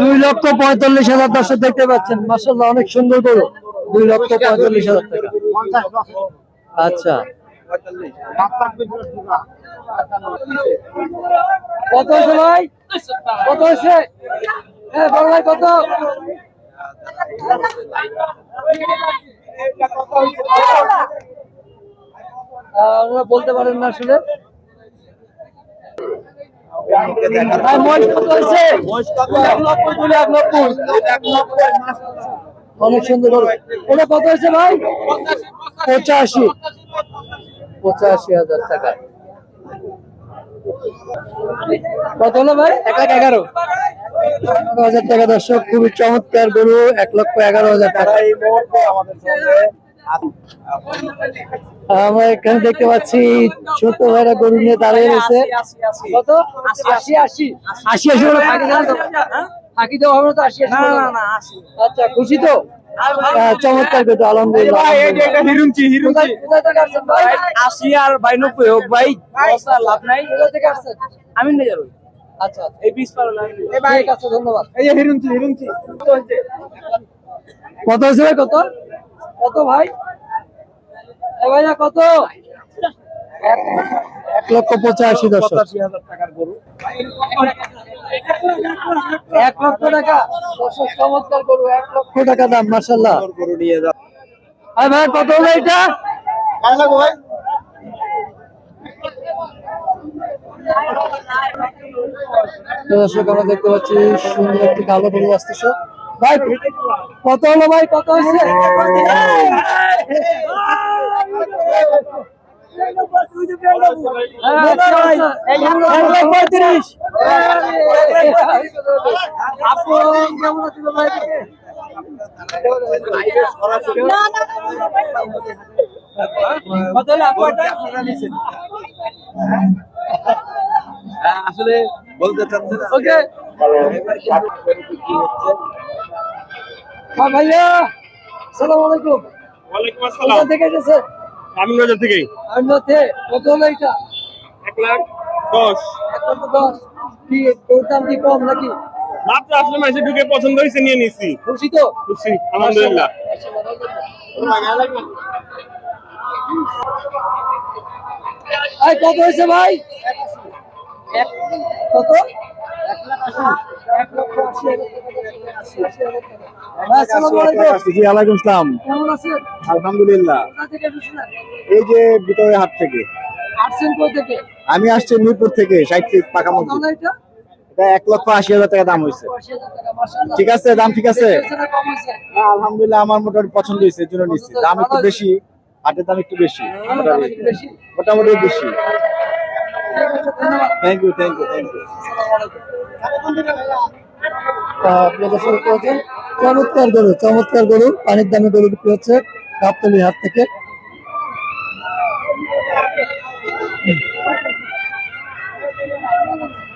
দুই লক্ষ পঁয়তাল্লিশ হাজার দর্শক দেখতে পাচ্ছেন। মাসাল্লাহ অনেক সুন্দর গরু। দুই লক্ষ পঁয়তাল্লিশ হাজার টাকা। আচ্ছা। কত হয়েছে ভাই? কত হয়েছে? হ্যাঁ কত? বলতে পারেন না আসলে ভাই, মহিষ কত হয়েছে? এক লক্ষ দুই লাখ নব্বই। অনেক সুন্দর। এটা কত হয়েছে ভাই? পঁচাশি। পঁচাশি হাজার টাকা। কত হলো ভাই? এক লাখ এগারো। হাজার টাকা দর্শক খুবই চমৎকার গরু। এক লক্ষ এগারো হাজার টাকা। আমরা এখানে দেখতে পাচ্ছি ছোট ভাইরা গরু নিয়ে দাঁড়িয়ে রয়েছে। কত? আশি আশি। আশি আশি করে ফাঁকি দেওয়া তো? হবে আশি আশি? আচ্ছা খুশি তো? চমৎকার কিন্তু আলহামদুলিল্লাহ আচ্ছা। এই পিস পারো ধন্যবাদ। এই যে হিরুঞ্চি হিরুঞ্চি। কত হয়েছে ভাই কত? কত ভাই? ভাইয়া কত? এক- লক্ষ পঁচাশি হাজার। টাকার গরু। এক লক্ষ টাকা? দর্শক চমৎকার করব এক লক্ষ টাকা দাম মার্শাল্লাহ গরু নিয়ে যাও ভাই ভাই কত হলো এটা? তো দর্শক আমরা দেখতে পাচ্ছি সুন্দর একটি কালো গরু আসতেছে। ভাই কত হলো ভাই কত হয়েছে পঁয়ত্রিশ? হ্যাঁ, আসলে বলতে চাচ্ছেন ওকে হ্যাঁ ভাইয়া সালাম আলাইকুম। ওয়ালাইকুম কোথা থেকে এসেছে আমিন বাজার থেকে অন্যতে কত হলো এটা? এক লাখ দশ। এক লক্ষ দশ। কি দাম কি কম নাকি? মাত্র আসলে মাসে ঢুকে পছন্দ হয়েছে নিয়ে নিছি। খুশি তো? খুশি আলহামদুলিল্লাহ। কত হয়েছে ভাই? কত? এক লক্ষ আশি। হ্যাঁ, আলহামদুলিল্লাহ? এই যে ভিতরে হাট থেকে। আমি আসছি মিরপুর থেকে ষাট ফিট পাকা এক লক্ষ আশি হাজার টাকা দাম হয়েছে। ঠিক আছে দাম ঠিক আছে? হ্যাঁ, আলহামদুলিল্লাহ আমার মোটামুটি পছন্দ হয়েছে জন্য নিচ্ছি দাম একটু বেশি হাটের দাম একটু বেশি। বেশি। মোটামুটি বেশি। Thank you thank you thank you প্রদর্শন করেছেন চমৎকার গরু চমৎকার গরু অনেক দামে গরু বিক্রি হচ্ছে গাবতলি হাত থেকে Thank you.